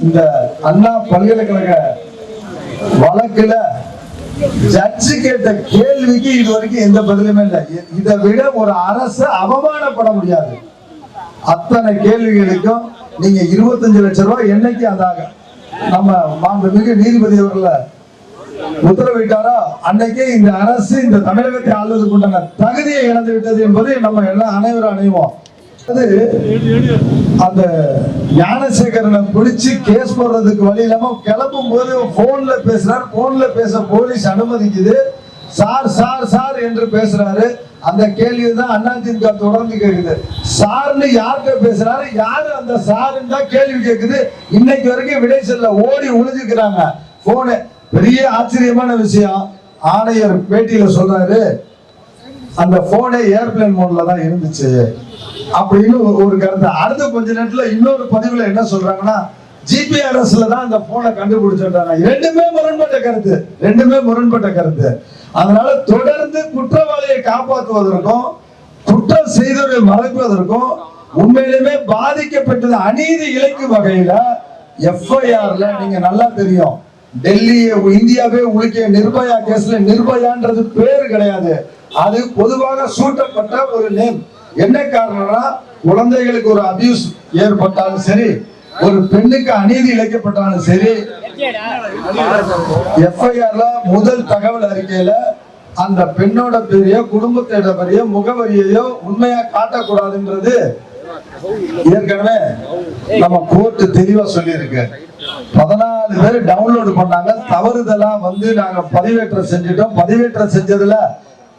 இந்த அண்ணா பல்கலைக்கழக வழக்குல ஜட்ஜு கேட்ட கேள்விக்கு இது வரைக்கும் எந்த பதிலுமே இல்லை. இதை விட ஒரு அரசு அவமானப்பட முடியாது. அத்தனை கேள்விகளுக்கும் நீங்க இருபத்தஞ்சு லட்சம் ரூபாய் என்னைக்கு அதாக? நம்ம மாண்புமிகு நீதிபதி அவர்கள உத்தரவிட்டாரோ? அன்னைக்கே இந்த அரசு இந்த தமிழகத்தை ஆள்வதற்கு உண்டான தகுதியை இழந்து விட்டது என்பதை நம்ம எல்லாம் அனைவரும் அணைவோம் அது அந்த ஞானசேகரனை பிடிச்சு கேஸ் போடுறதுக்கு வழி இல்லாம கிளம்பும் போது போன்ல பேசுறாரு. போன்ல பேச போலீஸ் அனுமதிக்குது. சார் சார் சார் என்று பேசுறாரு. அந்த கேள்வி தான் அதிமுக தொடர்ந்து கேக்குது. சார்னு யார்கிட்ட பேசுறாரு? யாரு அந்த சாருன்னு தான் கேள்வி கேக்குது. இன்னைக்கு வரைக்கும் விடை செல்ல ஓடி உழுதுக்கிறாங்க போனு பெரிய ஆச்சரியமான விஷயம். ஆணையர் பேட்டியில சொல்றாரு. அந்த போனே ஏர்பிளைன் மோட்ல தான் இருந்துச்சு. அப்படின்னு ஒரு- கருத்து. அடுத்த கொஞ்ச நேரத்துல இன்னொரு பதிவுல என்ன சொல்றாங்கன்னா ஜிபிஆர்எஸ்ல தான் அந்த போனை கண்டுபிடிச்சிட்டாங்க ரெண்டுமே முரண்பட்ட கருத்து. ரெண்டுமே முரண்பட்ட கருத்து. அதனால தொடர்ந்து குற்றவாளியை காப்பாற்றுவதற்கும் குற்றம் செய்தவரை மறைப்பதற்கும் உண்மையிலுமே பாதிக்கப்பட்டது அநீதி இழைக்கும் வகையில எஃப்ஐஆர்ல நீங்க நல்லா தெரியும். டெல்லியை இந்தியாவே உலுக்கிய நிர்பயா கேஸ்ல நிர்பயான்றது பேரு கிடையாது. அது பொதுவாக சூட்டப்பட்ட ஒரு நேம். என்ன காரணம்னா குழந்தைகளுக்கு ஒரு அபியூஸ் ஏற்பட்டாலும் சரி ஒரு பெண்ணுக்கு அநீதி இழைக்கப்பட்டாலும் சரி எஃப்ஐஆர்ல முதல் தகவல் அறிக்கையில அந்த பெண்ணோட பெரிய குடும்பத்தோட பெரிய முகவரியையோ உண்மையா காட்டக்கூடாதுன்றது ஏற்கனவே நம்ம கோர்ட் தெளிவா சொல்லியிருக்கு. பதினாலு பேர் டவுன்லோடு பண்ணாங்க. தவறுதலா வந்து நாங்க பதிவேற்றம் செஞ்சுட்டோம். பதிவேற்றம் செஞ்சதுல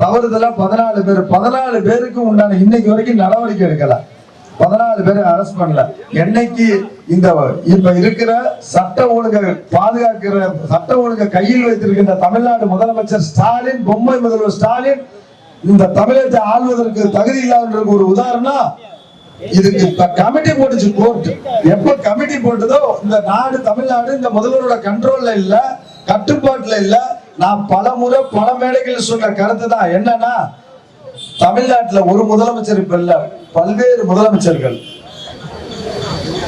தவறுதலா பதினாலு பேர். பதினாலு பேருக்கு உண்டான இன்னைக்கு வரைக்கும் நடவடிக்கை எடுக்கல. பதினாலு பேரை அரெஸ்ட் பண்ணல. என்னைக்கு இந்த இப்ப இருக்கிற சட்ட ஒழுங்கை பாதுகாக்கிற சட்ட ஒழுங்கை கையில் வைத்திருக்கின்ற தமிழ்நாடு முதலமைச்சர் ஸ்டாலின் பொம்மை முதல்வர் ஸ்டாலின் இந்த தமிழகத்தை ஆள்வதற்கு தகுதி இல்லாதவர்களுக்கு ஒரு உதாரணம். இதுக்கு கமிட்டி போட்டுச்சு கோர்ட் எப்ப கமிட்டி போட்டதோ இந்த நாடு தமிழ்நாடு இந்த முதல்வரோட கண்ட்ரோல்ல இல்ல கட்டுப்பாட்டுல இல்ல. நான் பல முறை பல மேடைகள் சொன்ன கருத்து தான் என்னன்னா தமிழ்நாட்டுல ஒரு முதலமைச்சர் இப்ப இல்ல பல்வேறு முதலமைச்சர்கள்.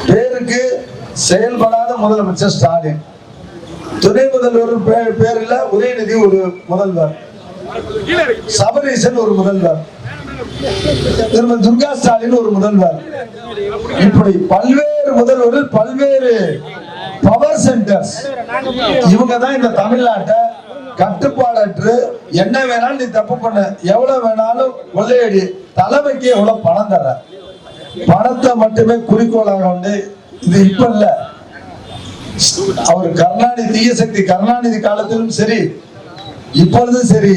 பேருக்கு செயல்படாத முதலமைச்சர் ஸ்டாலின். துணை முதல்வர் பேர் பேர்ல உதயநிதி ஒரு முதல்வர். சபரீசன் ஒரு முதல்வர். திருமதி துர்கா ஸ்டாலின் ஒரு முதல்வர். இப்படி பல்வேறு முதல்வர்கள் பல்வேறு பவர் சென்டர்ஸ் இவங்க தான் இந்த தமிழ்நாட்டை கட்டுப்பாடற்று என்ன வேணாலும் நீ தப்பு பண்ண எவ்வளவு வேணாலும் கொள்ளையடி தலைமைக்கு எவ்வளவு பணம் தர பணத்தை மட்டுமே குறிக்கோளாக உண்டு இது இப்ப இல்ல. அவர் கருணாநிதி தீய சக்தி கருணாநிதி காலத்திலும் சரி இப்பொழுதும் சரி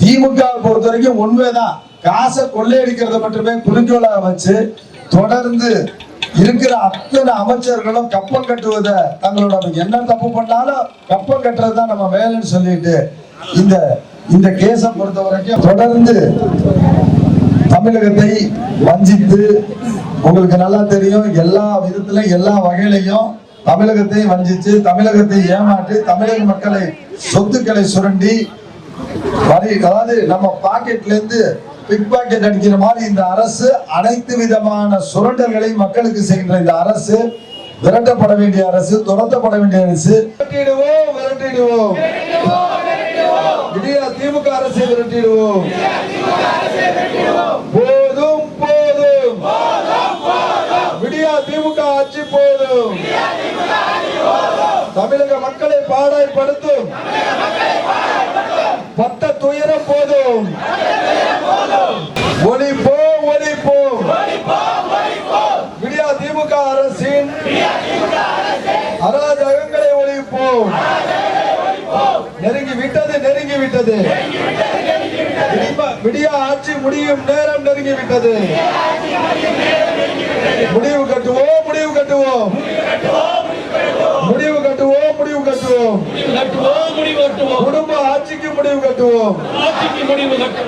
திமுக பொறுத்த வரைக்கும் உண்மைதான். காசை கொள்ளையடிக்கிறத மட்டுமே குறிக்கோளாக வச்சு தொடர்ந்து இருக்கிற அத்தனை அமைச்சர்களும் கப்பம் கட்டுவத தங்களோட என்ன தப்பு பண்ணாலும் கப்பம் கட்டுறது தான் நம்ம வேலைன்னு சொல்லிட்டு இந்த இந்த கேஸை பொறுத்த வரைக்கும் தொடர்ந்து தமிழகத்தை வஞ்சித்து உங்களுக்கு நல்லா தெரியும் எல்லா விதத்திலையும் எல்லா வகையிலையும் தமிழகத்தை வஞ்சிச்சு தமிழகத்தை ஏமாற்றி தமிழக மக்களை சொத்துக்களை சுரண்டி வரி அதாவது நம்ம பாக்கெட்ல இருந்து பிக் பாக்கெட் அடிக்கிற மாதிரி இந்த அரசு அனைத்து விதமான சுரண்டல்களை மக்களுக்கு செய்கின்ற இந்த அரசு விரட்டப்பட வேண்டிய அரசு துரத்தப்பட வேண்டிய அரசு. விரட்டிடுவோம் விரட்டிடுவோம். விடியா திமுக அரசை விரட்டிடுவோம். போதும் போதும். விடியா திமுக ஆட்சி போதும். தமிழக மக்களை பாடாய்படுத்தும் விட்டது நெருங்கி விட்டது விடிமா- விடியா ஆட்சி முடியும் நேரம் நெருங்கி விட்டது முடிவு கட்டுவோம் முடிவு கட்டுவோம். முடிவு கட்டுவோம் முடிவு கட்டுவோம். கட்டுவோம் முடிவு கட்டுவோம். குடும்ப ஆட்சிக்கு முடிவு கட்டுவோம். ஆட்சிக்கு முடிவு கட்டுவோம்.